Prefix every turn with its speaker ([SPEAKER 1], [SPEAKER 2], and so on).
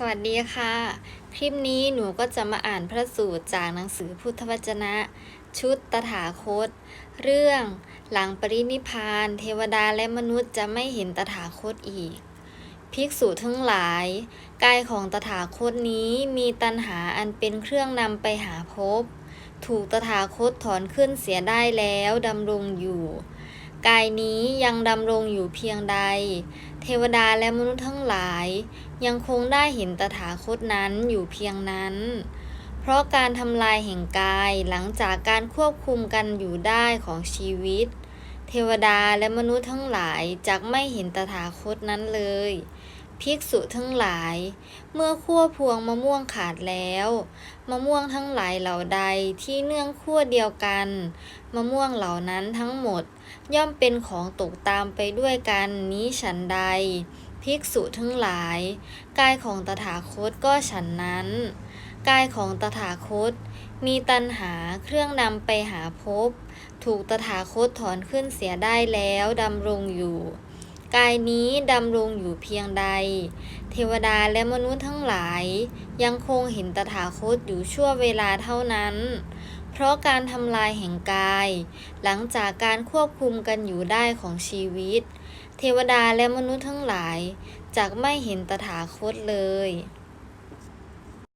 [SPEAKER 1] สวัสดีค่ะ คลิปนี้หนูก็จะมาอ่านพระสูตรจากหนังสือพุทธวจนะ ชุดตถาคต เรื่องหลังปรินิพาน เทวดาและมนุษย์จะไม่เห็นตถาคตอีก ภิกษุทั้งหลาย กายของตถาคตนี้มีตัณหาอันเป็นเครื่องนำไปหาภพถูกตถาคตถอนขึ้นเสียได้แล้วดำรงอยู่ กายนี้ยังดำรงอยู่เพียงใด เทวดาและมนุษย์ทั้งหลาย ยังคงได้เห็นตถาคตนั้นอยู่เพียงนั้น เพราะการทำลายแห่งกายหลังจากการควบคุมกันอยู่ได้ของชีวิต เทวดาและมนุษย์ทั้งหลายจักไม่เห็นตถาคตนั้นเลย ภิกษุทั้งหลาย เมื่อขั้วพวงมะม่วงขาดแล้ว มะม่วงทั้งหลายเหล่าใดที่เนื่องขั้วเดียวกัน มะม่วงเหล่านั้นทั้งหมด ย่อมเป็นของตกตามไปด้วยกันนี้ฉันใด ภิกษุทั้งหลาย กายของตถาคตก็ฉันนั้น กายของตถาคต มีตัณหาเครื่องนำไปหาภพถูกตถาคตถอนขึ้นเสียได้แล้วดำรงอยู่ กายนี้ดำรงอยู่เพียงใด เทวดาและมนุษย์ทั้งหลาย ยังคงเห็นตถาคตอยู่ชั่วเวลาเท่านั้น เพราะการทำลายแห่งกาย หลังจากการควบคุมกันอยู่ได้ของชีวิต เทวดาและมนุษย์ทั้งหลายจากไม่เห็นตถาคตเลย